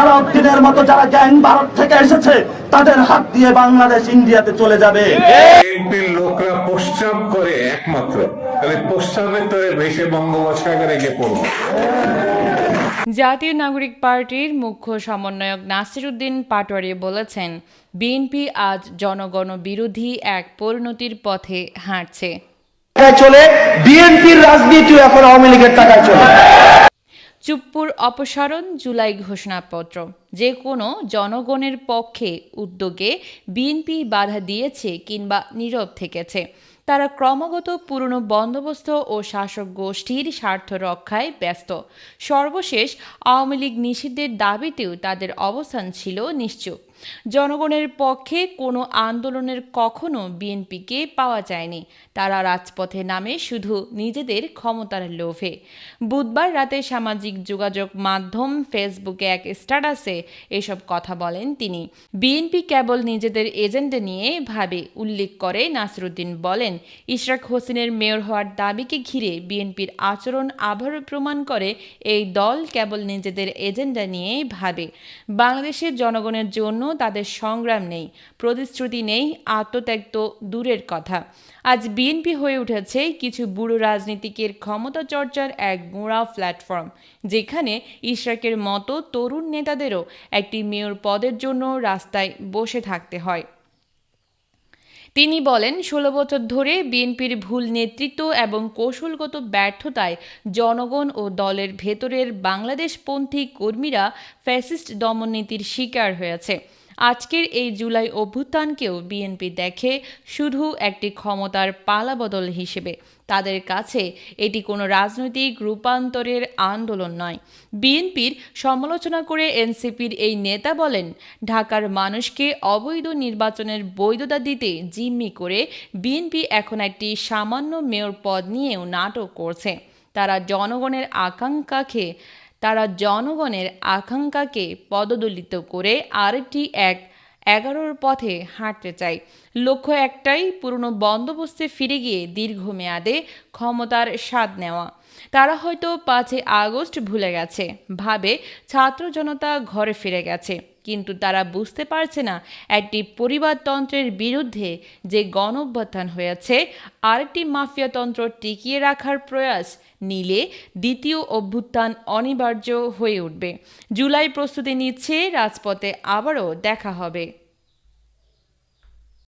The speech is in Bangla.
সালাউদ্দিনের মতো যারা গ্যাং ভারত থেকে এসেছে তাদের হাত দিয়ে বাংলাদেশ ইন্ডিয়াতে চলে যাবে। বিএনপির লোকরা প্রস্রাব করে একমাত্র। তাহলে প্রস্রাবের তরে ভেসে বঙ্গোপসাগরে গিয়ে পড়ব। জাতীয় নাগরিক পার্টির মুখ্য সমন্বয়ক নাসির উদ্দিন পাটোয়ারি বলেছেন বিএনপি আজ জনগণ বিরোধী এক পরিণতির পথে হাঁটছে। চলে বিএনপির রাজনীতিও এখন আওয়ামী লীগের টাকায় চলে। চুপ্পুর অপসারণ জুলাই ঘোষণাপত্র। যে কোনো জনগণের পক্ষে উদ্যোগে বিএনপি বাধা দিয়েছে কিংবা নীরব থেকেছে। তারা ক্রমাগত পুরনো বন্দোবস্ত ও শাসক গোষ্ঠীর স্বার্থ রক্ষায় ব্যস্ত। সর্বশেষ আওয়ামী লীগ নিষিদ্ধের দাবিতেও তাদের অবস্থান ছিল নিশ্চুপ। জনগণের পক্ষে কোনো আন্দোলনের কখনো বিএনপিকে পাওয়া যায়নি। তারা রাজপথে নামে শুধু নিজেদের ক্ষমতার লোভে। বুধবার রাতে সামাজিক যোগাযোগ মাধ্যম ফেসবুকে এক স্ট্যাটাসে এসব কথা বলেন তিনি। বিএনপি কেবল নিজেদের এজেন্ডা নিয়ে ভাবে, উল্লেখ করে নাসরুদ্দিন বলেন, ইশরাক হোসেনের মেয়র হওয়ার দাবিকে ঘিরে বিএনপির আচরণ আবারও প্রমাণ করে এই দল কেবল নিজেদের এজেন্ডা নিয়ে ভাবে। বাংলাদেশের জনগণের জন্য তাদের সংগ্রাম নেই, প্রতিশ্রুতি নেই, আত্মত্যাগ তো দূরের কথা। আজ বিএনপি হয়ে উঠেছে কিছু বুড়ো রাজনীতিকের ক্ষমতা চর্চার এক গোড়া প্ল্যাটফর্ম যেখানে ইশরাকের মতো তরুণ নেতাদেরও একটি মেয়র পদের জন্য রাস্তায় বসে থাকতে হয়। তিনি বলেন, ষোলো বছর ধরে বিএনপির ভুল নেতৃত্ব এবং কৌশলগত ব্যর্থতায় জনগণ ও দলের ভেতরের বাংলাদেশপন্থী কর্মীরা ফ্যাসিস্ট দমননীতির শিকার হয়েছে। আজকের এই জুলাই অভ্যুত্থানকেও বিএনপি দেখে শুধু একটি ক্ষমতার পালাবদল হিসেবে। তাদের কাছে এটি কোনো রাজনৈতিক রূপান্তরের আন্দোলন নয়। বিএনপির সমালোচনা করে এনসিপির এই নেতা বলেন, ঢাকার মানুষকে অবৈধ নির্বাচনের বৈধতা দিতে জিম্মি করে বিএনপি এখন একটি সামান্য মেয়র পদ নিয়েও নাটক করছে। তারা জনগণের আকাঙ্ক্ষাকে তারা জনগণের আকাঙ্ক্ষাকে পদদলিত করে আরেকটি এক এগারোর পথে হাঁটতে চায়। লক্ষ্য একটাই, পুরনো বন্দোবস্তে ফিরে গিয়ে দীর্ঘমেয়াদে ক্ষমতার স্বাদ নেওয়া। তারা হয়তো পাঁচই আগস্ট ভুলে গেছে, ভাবে ছাত্র জনতা ঘরে ফিরে গেছে। কিন্তু তারা বুঝতে পারছে না একটি পরিবারতন্ত্রের বিরুদ্ধে যে গণ অভ্যুত্থান হয়েছে, আরেকটি মাফিয়াতন্ত্র টিকিয়ে রাখার প্রয়াস নিলে দ্বিতীয় অভ্যুত্থান অনিবার্য হয়ে উঠবে। জুলাই প্রস্তুতি নিচ্ছে, রাজপথে আবারও দেখা হবে।